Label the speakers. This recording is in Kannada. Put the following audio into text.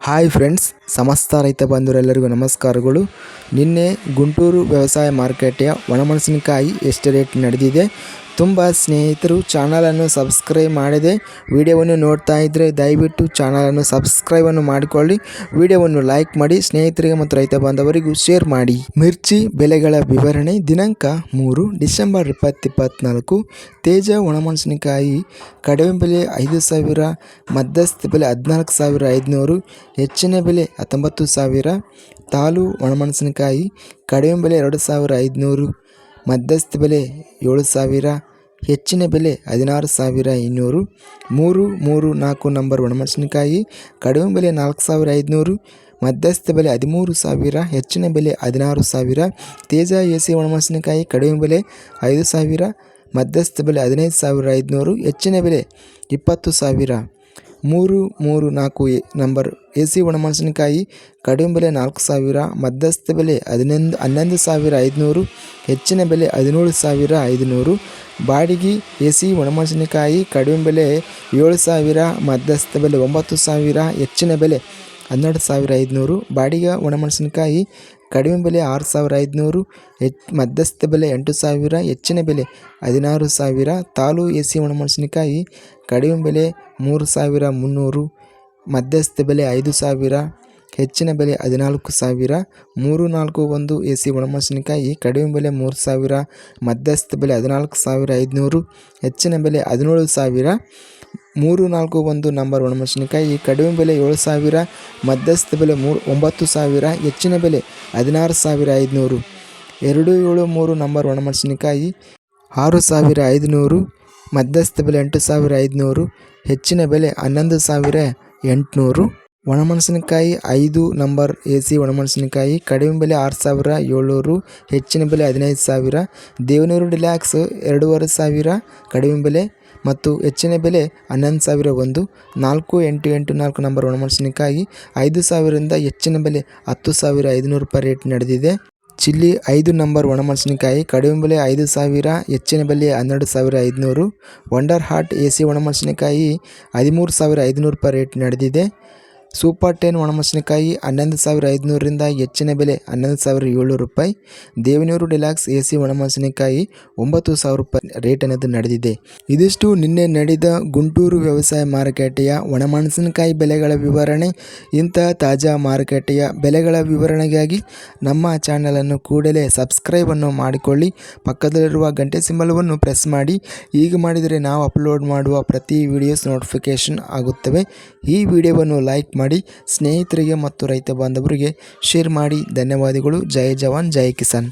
Speaker 1: ಹಾಯ್ ಫ್ರೆಂಡ್ಸ್ ಸಮಸ್ತ ರೈತ ಬಂಧುರೆಲ್ಲರಿಗೂ ನಮಸ್ಕಾರಗಳು. ನಿನ್ನೆ ಗುಂಟೂರು ವ್ಯವಸಾಯ ಮಾರುಕಟ್ಟೆಯ ಒಣಮೆಣಸಿನಕಾಯಿ ಎಷ್ಟು ರೇಟ್ ನಡೆದಿದೆ. ತುಂಬ ಸ್ನೇಹಿತರು ಚಾನಲನ್ನು ಸಬ್ಸ್ಕ್ರೈಬ್ ಮಾಡಿದೆ ವಿಡಿಯೋವನ್ನು ನೋಡ್ತಾ ಇದ್ದರೆ ದಯವಿಟ್ಟು ಚಾನಲನ್ನು ಸಬ್ಸ್ಕ್ರೈಬನ್ನು ಮಾಡಿಕೊಳ್ಳಿ. ವಿಡಿಯೋವನ್ನು ಲೈಕ್ ಮಾಡಿ, ಸ್ನೇಹಿತರಿಗೆ ಮತ್ತು ರೈತ ಬಾಂಧವರಿಗೂ ಶೇರ್ ಮಾಡಿ. ಮಿರ್ಚಿ ಬೆಲೆಗಳ ವಿವರಣೆ ದಿನಾಂಕ ಮೂರು ಡಿಸೆಂಬರ್ ಇಪ್ಪತ್ತಿಪ್ಪತ್ನಾಲ್ಕು. ತೇಜ ಒಣಮೆಣಸಿನಕಾಯಿ ಕಡಿಮೆ ಬೆಲೆ ಐದು ಸಾವಿರ, ಮಧ್ಯಸ್ಥ ಬೆಲೆ ಹದಿನಾಲ್ಕು ಸಾವಿರ ಐದುನೂರು, ಹೆಚ್ಚಿನ ಬೆಲೆ ಹತ್ತೊಂಬತ್ತು ಸಾವಿರ. ತಾಲು ಒಣಮೆಣಸಿನಕಾಯಿ ಕಡಿಮೆ ಬೆಲೆ ಎರಡು ಸಾವಿರ ಐದುನೂರು. ಮಧ್ಯಸ್ಥ ಬೆಲೆ ಏಳು ಸಾವಿರ, ಹೆಚ್ಚಿನ ಬೆಲೆ ಹದಿನಾರು ಸಾವಿರ ಇನ್ನೂರು, ಮೂರು ಮೂರು, ನಾಲ್ಕು ನಂಬರ್ ಒಣಮೆಣಸಿನಕಾಯಿ, ಕಡಿಮೆ ಬೆಲೆ ನಾಲ್ಕು ಸಾವಿರ ಐದುನೂರು, ಮಧ್ಯಸ್ಥ ಬೆಲೆ ಹದಿಮೂರು ಸಾವಿರ, ಹೆಚ್ಚಿನ ಬೆಲೆ ಹದಿನಾರು ಸಾವಿರ, ತೇಜ ಎ ಸಿ ಒಣಮೆಣಸಿನಕಾಯಿ ಕಡಿಮೆ ಬೆಲೆ ಐದು ಸಾವಿರ, ಮಧ್ಯಸ್ಥ ಬೆಲೆ ಹದಿನೈದು ಸಾವಿರ ಐದುನೂರು, ಹೆಚ್ಚಿನ ಬೆಲೆ ಇಪ್ಪತ್ತು ಸಾವಿರ. ಮೂರು ಮೂರು, ನಾಲ್ಕು ಎ ನಂಬರ್ ಎ ಸಿ ಒಣಮೆಣಸಿನಕಾಯಿ ಕಡಿಮೆ ಬೆಲೆ ನಾಲ್ಕು ಸಾವಿರ, ಮಧ್ಯಸ್ಥ ಬೆಲೆ ಹದಿನೊಂದು, ಹನ್ನೊಂದು ಸಾವಿರ ಐದುನೂರು, ಹೆಚ್ಚಿನ ಬೆಲೆ ಹದಿನೇಳು ಸಾವಿರ ಐದುನೂರು. ಬಾಡಿಗೆ ಎ ಸಿ ಒಣಮೆಣಸಿನಕಾಯಿ ಕಡಿಮೆ ಬೆಲೆ ಏಳು ಸಾವಿರ, ಮಧ್ಯಸ್ಥ ಬೆಲೆ ಒಂಬತ್ತು ಸಾವಿರ, ಹೆಚ್ಚಿನ ಬೆಲೆ ಹನ್ನೆರಡು ಸಾವಿರ ಐದುನೂರು. ಬಾಡಿಗೆ ಒಣಮೆಣಸಿನಕಾಯಿ ಕಡಿಮೆ ಬೆಲೆ ಆರು ಸಾವಿರ ಐದುನೂರು ಹೆಚ್ ಮಧ್ಯಸ್ಥ ಬೆಲೆ ಎಂಟು ಸಾವಿರ, ಹೆಚ್ಚಿನ ಬೆಲೆ ಹದಿನಾರು ಸಾವಿರ. ತಾಲು ಎ ಸಿ ಒಣಮೆಣಸಿನಕಾಯಿ ಕಡಿಮೆ ಬೆಲೆ ಮೂರು ಸಾವಿರ ಮುನ್ನೂರು. ಮಧ್ಯಸ್ಥ ಬೆಲೆ ಐದು ಸಾವಿರ, ಹೆಚ್ಚಿನ ಬೆಲೆ ಹದಿನಾಲ್ಕು ಸಾವಿರ, ಮೂರು ನಾಲ್ಕು ಒಂದು ಎ ಸಿ ಒಣಮೆಣಸಿನಕಾಯಿ, ಕಡಿಮೆ ಬೆಲೆ ಮೂರು ಸಾವಿರ, ಮಧ್ಯಸ್ಥ ಬೆಲೆ ಹದಿನಾಲ್ಕು ಸಾವಿರ ಐದುನೂರು, ಹೆಚ್ಚಿನ ಬೆಲೆ ಹದಿನೇಳು ಸಾವಿರ, ಮೂರು ನಾಲ್ಕು ಒಂದು ನಂಬರ್ ಒಣಮೆಣಸಿನಕಾಯಿ, ಕಡಿಮೆ ಬೆಲೆ ಏಳು ಸಾವಿರ, ಮಧ್ಯಸ್ಥ ಬೆಲೆ ಮೂರು ಒಂಬತ್ತು ಸಾವಿರ, ಹೆಚ್ಚಿನ ಬೆಲೆ ಹದಿನಾರು ಸಾವಿರ ಐದುನೂರು. ಎರಡು ಏಳು ಮೂರು ನಂಬರ್ ಒಣಮೆಣಸಿನಕಾಯಿ, ಆರು ಸಾವಿರ ಐದುನೂರು, ಮಧ್ಯಸ್ಥ ಬೆಲೆ ಎಂಟು ಸಾವಿರ ಐದುನೂರು, ಹೆಚ್ಚಿನ ಬೆಲೆ ಹನ್ನೊಂದು ಸಾವಿರ ಎಂಟುನೂರು. ಒಣಮೆಣಸಿನಕಾಯಿ ಐದು, ನಂಬರ್ ಎ ಸಿ ಒಣಮೆಣಸಿನಕಾಯಿ, ಕಡಿಮೆ ಬೆಲೆ ಆರು ಸಾವಿರ, ಏಳ್ನೂರು, ಹೆಚ್ಚಿನ ಬೆಲೆ ಹದಿನೈದು ಸಾವಿರ, ದೇವನೂರು ಡಿಲ್ಯಾಕ್ಸ್ ಎರಡೂವರೆ ಸಾವಿರ, ಕಡಿಮೆ ಬೆಲೆ ಮತ್ತು ಹೆಚ್ಚಿನ ಬೆಲೆ ಹನ್ನೊಂದು ಸಾವಿರ ಒಂದು, ನಾಲ್ಕು, ಎಂಟು ಎಂಟು, ನಾಲ್ಕು, ನಂಬರ್ ಒಣಮೆಣಸಿನಕಾಯಿ, ಐದು ಸಾವಿರದಿಂದ ಹೆಚ್ಚಿನ ಬೆಲೆ ಹತ್ತು ಸಾವಿರ ಐದುನೂರು ರೂಪಾಯಿ ರೇಟ್ ನಡೆದಿದೆ. ಚಿಲ್ಲಿ ಐದು ನಂಬರ್ ಒಣಮೆಣಸಿನಕಾಯಿ, ಕಡಿಮೆ ಬೆಲೆ ಐದು ಸಾವಿರ, ಹೆಚ್ಚಿನ ಬೆಲೆ ಹನ್ನೆರಡು ಸಾವಿರ ಐದುನೂರು. ವಂಡರ್ ಹಾರ್ಟ್ ಎ ಸಿ ಒಣಮೆಣಸಿನಕಾಯಿ ಹದಿಮೂರು ಸಾವಿರ ಐದುನೂರು ರೂಪಾಯಿ ರೇಟ್ ನಡೆದಿದೆ. ಸೂಪರ್ ಟೆನ್ ಒಣಮೆಣಸಿನಕಾಯಿ ಹನ್ನೊಂದು ಸಾವಿರ ಐದುನೂರರಿಂದ ಹೆಚ್ಚಿನ ಬೆಲೆ ಹನ್ನೊಂದು ಸಾವಿರ ಏಳ್ನೂರು ರೂಪಾಯಿ. ದೇವನೂರು ಡಿಲಾಕ್ಸ್ ಎ ಸಿ ಒಣಮೆಣಸಿನಕಾಯಿ ಒಂಬತ್ತು ಸಾವಿರ ರೂಪಾಯಿ ರೇಟ್ ಅನ್ನೋದು ನಡೆದಿದೆ. ಇದಿಷ್ಟು ನಿನ್ನೆ ನಡೆದ ಗುಂಟೂರು ವ್ಯವಸಾಯ ಮಾರುಕಟ್ಟೆಯ ಒಣಮೆಣಸಿನಕಾಯಿ ಬೆಲೆಗಳ ವಿವರಣೆ. ಇಂತಹ ತಾಜಾ ಮಾರುಕಟ್ಟೆಯ ಬೆಲೆಗಳ ವಿವರಣೆಗಾಗಿ ನಮ್ಮ ಚಾನಲನ್ನು ಕೂಡಲೇ ಸಬ್ಸ್ಕ್ರೈಬನ್ನು ಮಾಡಿಕೊಳ್ಳಿ. ಪಕ್ಕದಲ್ಲಿರುವ ಗಂಟೆ ಸಿಂಬಲವನ್ನು ಪ್ರೆಸ್ ಮಾಡಿ. ಈಗ ಮಾಡಿದರೆ ನಾವು ಅಪ್ಲೋಡ್ ಮಾಡುವ ಪ್ರತಿ ವಿಡಿಯೋಸ್ ನೋಟಿಫಿಕೇಷನ್ ಆಗುತ್ತವೆ. ಈ ವಿಡಿಯೋವನ್ನು ಲೈಕ್ ಮಾಡಿ ಸ್ನೇಹಿತರಿಗೆ ಮತ್ತು ರೈತ ಬಾಂಧವರಿಗೆ ಶೇರ್ ಮಾಡಿ. ಧನ್ಯವಾದಗಳು. ಜೈ ಜವಾನ್ ಜೈ ಕಿಸಾನ್.